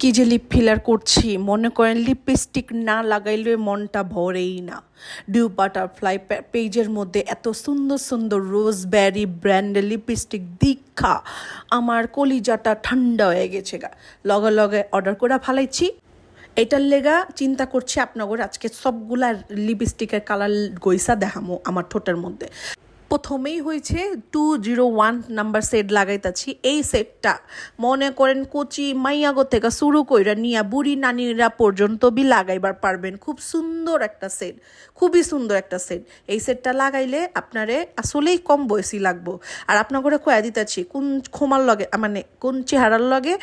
কি যে lip filler করছি, মনে করেন লিপস্টিক না লাগাইলে মনটা ভরেই না। ডিউ বাটারফ্লাই পেজের মধ্যে এত সুন্দর সুন্দর রোজবেরি ব্র্যান্ডের লিপস্টিক দীক্ষা, আমার কলিজাটা ঠান্ডা হয়ে গেছে গা। লগে লগে অর্ডার করে ফালাইছি। এটার লেগা চিন্তা করছি আপনাদের আজকে সবগুলা লিপস্টিকের কালার গইসা দেখামো আমার ঠোঁটের মধ্যে। প্রথমেই হয়েছে two zero one number set লাগাইতাছি। এই সেটটা মনে করেন কচি মাইয়াগো থেকে শুরু কইরা নিয়া বুড়ি নানিরা পর্যন্ত বি লাগাইবার পারবেন। খুব সুন্দর একটা সেট খুবই সুন্দর একটা সেট এই সেটটা লাগাইলে আপনারে আসলেই কম বয়সী লাগবো। আর আপনার করে কয়া দিতেছি, কোন ক্ষমার লগে মানে কোন চেহারার লগে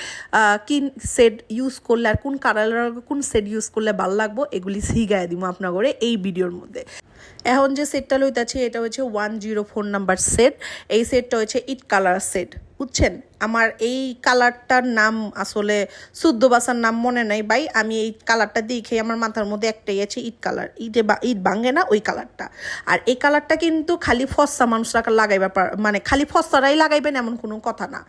কি সেট ইউজ করলে আর কোন কালারের লগে কোন সেট ইউজ করলে ভালো লাগবো, এগুলি শিখাই দিব আপনার করে এই ভিডিওর মধ্যে। এখন যে সেটটা লইতাছি, এটা হচ্ছে one zero four number set. এই সেটটা হচ্ছে ইট কালার সেট। বুঝছেন? আমার এই কালারটার নাম আসলে শুদ্ধ বাসার নাম মনে নাই ভাই। আমি এই কালারটা দেখে আমার মাথার মধ্যে একটাই আছে ইট কালার। ইটে ইট ভাঙে না ওই কালারটা। আর এই কালারটা কিন্তু খালি ফসা মানুষরা লাগাইবার মানে খালি ফসারাই লাগাইবেন এমন কোনো কথা না।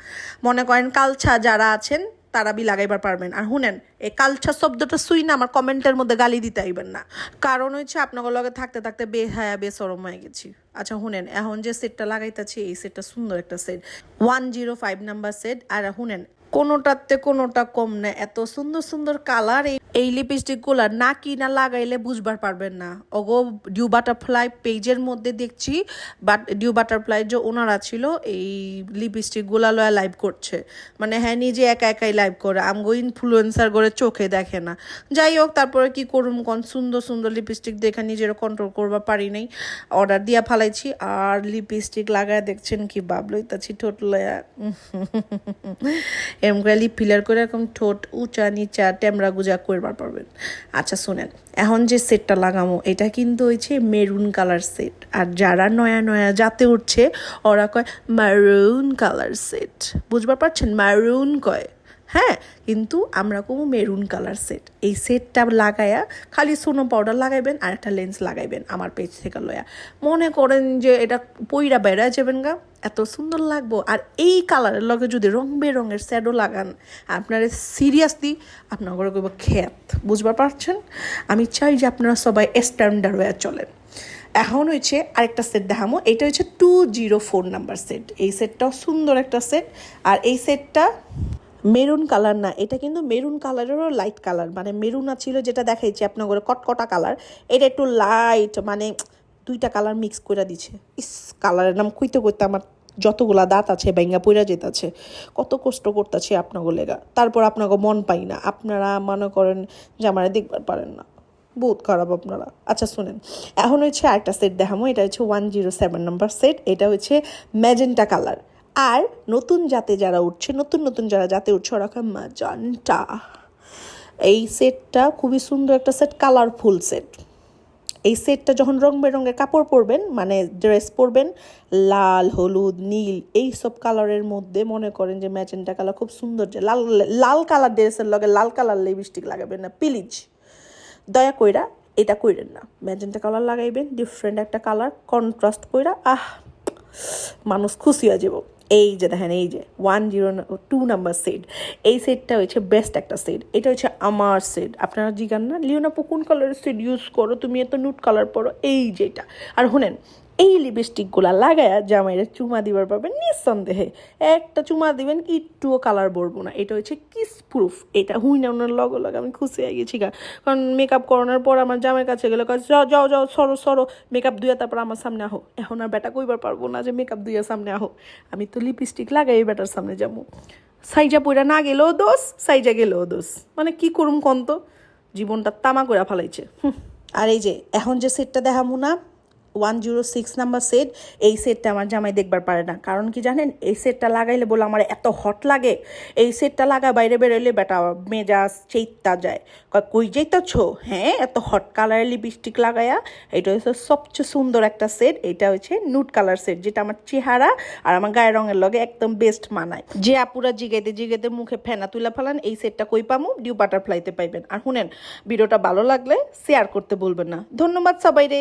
মনে করেন কালছা যারা আছেন তারা বি লাগাইবার পারবেন। আর শুনেন, এই কালছা শব্দটা শুই না, আমার কমেন্টের মধ্যে গালি দিতে আইবেন না। কারণ হচ্ছে আপনাদের লগে থাকতে থাকতে বেহায়া বেসরম হয়ে গেছি। আচ্ছা শুনেন, এখন যে সেটটা লাগাইতেছি, এই সেটটা সুন্দর একটা set one zero five number set আর শুনেন কোনোটাতে কোনোটা কম না। এত সুন্দর সুন্দর কালার এই এই লিপস্টিকগুলা না কি না লাগাইলে বুঝবার পারবেন না। ওগো ডিউ বাটারফ্লাই পেজের মধ্যে দেখছি বাট ডিউ বাটারফ্লাই যে ওনারা ছিল, এই লিপস্টিকগুলা লয়া লাইভ করছে। মানে হ্যাঁ নিজে একা একাই লাইভ করে। আমগো ইনফ্লুয়েন্সার করে চোখে দেখে না। যাই হোক, তারপরে কি করুন কোন? সুন্দর সুন্দর লিপস্টিক দেখে নিজের কন্ট্রোল করবা, পারি নাই। অর্ডার দিয়া ফালাইছি, আর লিপস্টিক লাগায় দেখছেন কি বাব লইতাছি ঠোঁট লয়া। লিপ ফিলার করে এরকম ঠোঁট উঁচা, নিচা, ট্যামরা গুজা করবার পারবেন আচ্ছা শোনেন, এখন যে সেটটা লাগামো, এটা কিন্তু হয়েছে মেরুন কালার সেট আর যারা নয়া নয়া যাতে উঠছে, ওরা কয় মারুন কালার সেট বুঝবার পারছেন? মারুন কয়। হ্যাঁ কিন্তু আমরা কোনো মেরুন কালার সেট এই সেটটা লাগায়া খালি সোনো পাউডার লাগাইবেন আর একটা লেন্স লাগাইবেন আমার পেজ থেকে লয়া। মনে করেন যে এটা পইরা বেড়া যাবেন গা, এত সুন্দর লাগবো। আর এই কালারের লগে যদি রং বেরঙের শ্যাডো লাগান, আপনারা সিরিয়াসলি আপনার করে কইব খ্যাত। বুঝবার পারছেন? আমি চাই যে আপনারা সবাই স্ট্যান্ডার্ড হয়ে চলেন। এখন হয়েছে আরেকটা সেট দেখামো এটা হচ্ছে two zero four number set এই সেটটাও সুন্দর একটা সেট আর এই সেটটা মেরুন কালার না, এটা কিন্তু মেরুন কালারেরও লাইট কালার মানে মেরুন ছিল যেটা দেখাইছি আপনার কটকটা কালার এটা একটু লাইট মানে দুইটা কালার মিক্স করে দিছে। ইস কালারের নাম খুঁজতে করতে আমার যতগুলা দাঁত আছে ব্যাঙ্গা পইরা যেতেছে, কত কষ্ট করতেছে আপনাকে লেগা। তারপর আপনাকে মন পাই না, আপনারা মনে করেন যে আমার দেখবার পারেন না। বহুত খারাপ আপনারা। আচ্ছা শুনেন, এখন হচ্ছে আরেকটা সেট দেখামো, এটা হচ্ছে one zero seven number set এটা হচ্ছে ম্যাজেন্টা কালার আর নতুন জাতে যারা উঠছে, নতুন নতুন যারা জাতে উঠছে, ওরা কয় ম্যাজেন্টা এই সেটটা খুবই সুন্দর একটা সেট কালারফুল সেট এই সেটটা যখন রং বেরঙের কাপড় পরবেন মানে ড্রেস পরবেন, লাল, হলুদ, নীল, এই সব কালারের মধ্যে মনে করেন যে ম্যাজেন্টা কালার খুব সুন্দর যে লাল লাল কালার ড্রেসের লগে লাল কালার লিপস্টিক লাগাবেন না প্লিজ দয়া কইরা এটা কইরেন না। ম্যাজেন্টা কালার লাগাইবেন ডিফারেন্ট একটা কালার কন্ট্রাস্ট কইরা, আহ, মানুষ খুশি হয়ে যাব। এই যে দেখেন, এই যে one zero two number set এই সেটটা হচ্ছে বেস্ট একটা সেট এটা হচ্ছে আমার সেট আপনারা জিগান না লিওনা কোন কালারের সেট ইউজ করো? তুমি এত নুট কালার পরো, এই যেটা আর শুনেন এই লিপস্টিকগুলা লাগায়া জামাইরা চুমা দিবার পারবেন নিঃসন্দেহে। একটা চুমা দিবেন একটুও কালার বলব না। এটা হচ্ছে কিস প্রুফ এটা হুই না, ওনার লগে লগে আমি খুশি হয়ে গেছি গা। কারণ মেকআপ করানোর পর আমার জামাইয়ের কাছে গেলে যাও যাও যাও, সরো সরো মেকআপ দুইয়া তারপর আমার সামনে আহো। এখন আর বেটা কইবার পারব না যে মেকআপ দুইয়া সামনে আহো। আমি তো লিপস্টিক লাগাই এই বেটার সামনে যাব। সাইজা পইরা না গেলেও দোষ, সাইজা গেলেও দোষ। মানে কি করুম কন্ত জীবনটা তামা করে ফেলাইছে। আর এই যে, এখন যে সেটটা দেখামু না one zero six number set এই সেটটা আমার জামাই দেখবার পারে না। কারণ কি জানেন, এই সেটটা লাগাইলে বলে আমার এত হট লাগে, এই সেটটা লাগা বাইরে বেরোলে বেটা মেজাজ চেইতা যায়। কই যাইতেছ? হ্যাঁ এত হট কালারের লিপস্টিক লাগায়া এটা হচ্ছে সবচেয়ে সুন্দর একটা সেট এটা হচ্ছে নুট কালার সেট যেটা আমার চেহারা আর আমার গায়ের রঙের লগে একদম বেস্ট মানায়। যে আপুরা জিগাইতে জিগাইতে মুখে ফেনা তুলা ফেলান, এই সেটটা কই পামু? ডিউ বাটারফ্লাইতে পাইবেন। আর শুনেন, ভিডিওটা ভালো লাগলে শেয়ার করতে বলবেন না। ধন্যবাদ সবাই রে